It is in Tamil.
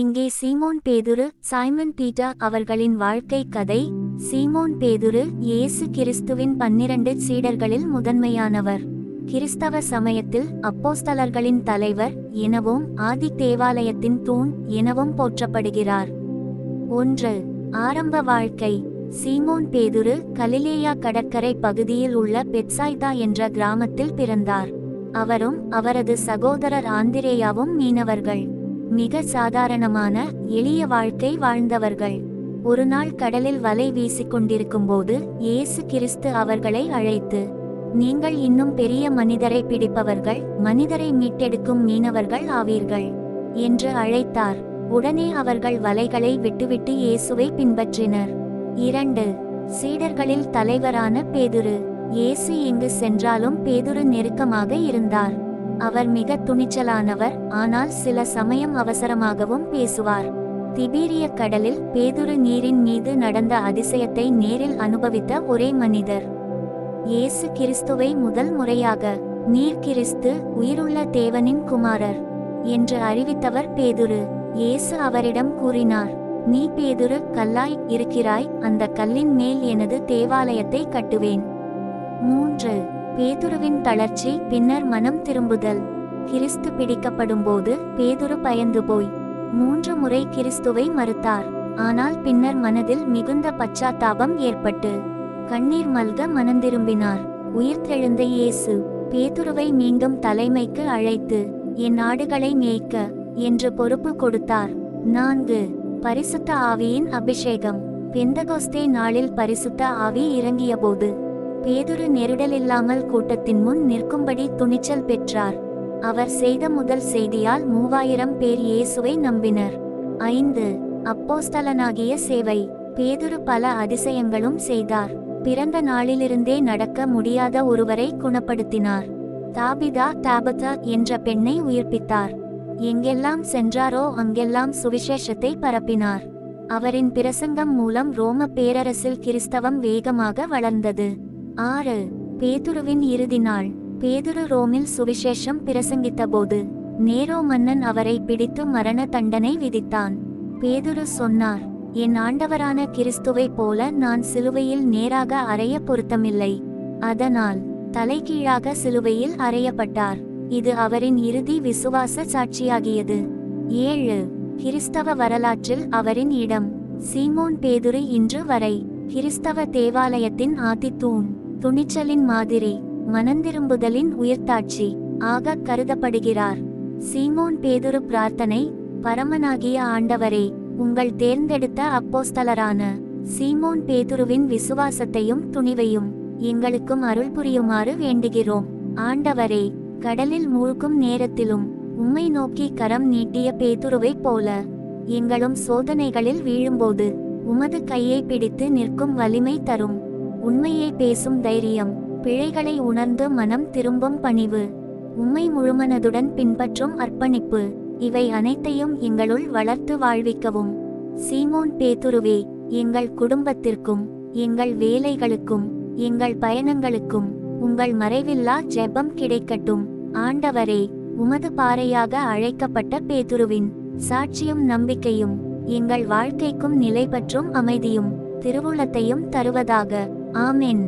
இங்கே சீமோன் பேதுரு சைமன் பீட்டர் அவர்களின் வாழ்க்கை கதை சீமோன் பேதுரு இயேசு கிறிஸ்துவின் பன்னிரண்டு சீடர்களில் முதன்மையானவர். கிறிஸ்தவ சமயத்தில் அப்போஸ்தலர்களின் தலைவர் எனவும் ஆதி தேவாலயத்தின் தூண் எனவும் போற்றப்படுகிறார். ஒன்று ஆரம்ப வாழ்க்கை. சீமோன் பேதுரு கலிலேயா கடற்கரை பகுதியில் உள்ள பெட்சாய்தா என்ற கிராமத்தில் பிறந்தார். அவரும் அவரது சகோதரர் ஆந்திரேயாவும் மீனவர்கள். மிக சாதாரணமான எளிய வாழ்க்கை வாழ்ந்தவர்கள். ஒரு நாள் கடலில் வலை வீசிக்கொண்டிருக்கும்போது இயேசு கிறிஸ்து அவர்களை அழைத்து நீங்கள் இன்னும் பெரிய மனிதரை பிடிப்பவர்கள் மனிதரை மீட்டெடுக்கும் மீனவர்கள் ஆவீர்கள் என்று அழைத்தார். உடனே அவர்கள் வலைகளை விட்டுவிட்டு இயேசுவை பின்பற்றினர். இரண்டு சீடர்களில் தலைவரான பேதுரு. இயேசு எங்கு சென்றாலும் பேதுரு நெருக்கமாக இருந்தார். அவர் மிக துணிச்சலானவர் ஆனால் சில சமயம் அவசரமாகவும் பேசுவார். திபீரிய கடலில் பேதுரு நீரின் மீது நடந்த அதிசயத்தை நேரில் அனுபவித்த ஒரே மனிதர். இயேசு கிறிஸ்துவை முதல் முறையாக நீர் கிறிஸ்து உயிருள்ள தேவனின் குமாரர் என்று அறிவித்தவர் பேதுரு. இயேசு அவரிடம் கூறினார் நீ பேதுரு கல்லாய் இருக்கிறாய் அந்த கல்லின் மேல் எனது தேவாலயத்தை கட்டுவேன். மூன்று. பேதுருவின் தளர்ச்சி பின்னர் மனம் திரும்புதல். கிறிஸ்து பிடிக்கப்படும்போது பேதுரு பயந்து போய். மூன்று முறை கிறிஸ்துவை மறுத்தார். ஆனால் பின்னர் மனதில் மிகுந்த பச்சாத்தாபம் ஏற்பட்டு. கண்ணீர் மல்க மனந்திரும்பினார். உயிர்த்தெழுந்த இயேசு பேதுருவை மீண்டும் தலைமைக்கு அழைத்து என் ஆடுகளை மேய்க்க என்று பொறுப்பு கொடுத்தார். நான்கு பரிசுத்த ஆவியின் அபிஷேகம். பெந்தகோஸ்தே நாளில் பரிசுத்த ஆவி இறங்கியபோது பேதுரு நெருடலில்லாமல் கூட்டத்தின் முன் நிற்கும்படி துணிச்சல் பெற்றார். அவர் செய்த முதல் செய்தியால் மூவாயிரம் பேர் இயேசுவை நம்பினர். ஐந்து. அப்போஸ்தலனாகிய சேவை. பேதுரு பல அதிசயங்களும் செய்தார். பிறந்த நாளிலிருந்தே நடக்க முடியாத ஒருவரை குணப்படுத்தினார். தாபிதா தாபதா என்ற பெண்ணை உயிர்ப்பித்தார். எங்கெல்லாம் சென்றாரோ அங்கெல்லாம் சுவிசேஷத்தை பரப்பினார். அவரின் பிரசங்கம் மூலம் ரோம பேரரசில் கிறிஸ்தவம் வேகமாக வளர்ந்தது. ஆறு பேதுருவின் இறுதி நாள். பேதுரு ரோமில் சுவிசேஷம் பிரசங்கித்தபோது நேரோ மன்னன் அவரை பிடித்து மரண தண்டனை விதித்தான். பேதுரு சொன்னார் என் ஆண்டவரான கிறிஸ்துவைப் போல நான் சிலுவையில் நேராக அறைய பொருத்தமில்லை. அதனால் தலைகீழாக சிலுவையில் அறையப்பட்டார். இது அவரின் இறுதி விசுவாச சாட்சியாகியது. ஏழு கிறிஸ்தவ வரலாற்றில் அவரின் இடம் சீமோன் பேதுரு இன்று வரை கிறிஸ்தவ தேவாலயத்தின் ஆதித்தூண். துணிச்சலின் மாதிரி மனந்திரும்புதலின் உயிர்த்தாட்சி ஆக கருதப்படுகிறார். சீமோன் பேதுரு பிரார்த்தனை பரமனாகிய ஆண்டவரே உங்கள் தேர்ந்தெடுத்த அப்போஸ்தலரான சீமோன் பேதுருவின் விசுவாசத்தையும் துணிவையும் எங்களுக்கும் அருள் புரியுமாறு வேண்டுகிறோம். ஆண்டவரே கடலில் மூழ்கும் நேரத்திலும் உம்மை நோக்கி கரம் நீட்டிய பேதுருவைப் போல எங்களும் சோதனைகளில் வீழும்போது உமது கையை பிடித்து நிற்கும் வலிமை தரும். உண்மையை பேசும் தைரியம் பிழைகளை உணர்ந்து மனம் திரும்பும் பணிவு. உம்மை முழுமனதுடன் பின்பற்றும் அர்ப்பணிப்பு இவை அனைத்தையும் எங்களுள் வளர்த்து வாழ்விக்கவும். சீமோன் பேதுருவே எங்கள் குடும்பத்திற்கும் எங்கள் வேலைகளுக்கும் எங்கள் பயணங்களுக்கும் உங்கள் மறைவில்லா ஜெபம் கிடைக்கட்டும். ஆண்டவரே உமது பாறையாக அழைக்கப்பட்ட பேதுருவின் சாட்சியும் நம்பிக்கையும் எங்கள் வாழ்க்கைக்கும் நிலை பற்றும் அமைதியும் திருவுளத்தையும் தருவதாக. ஆமென்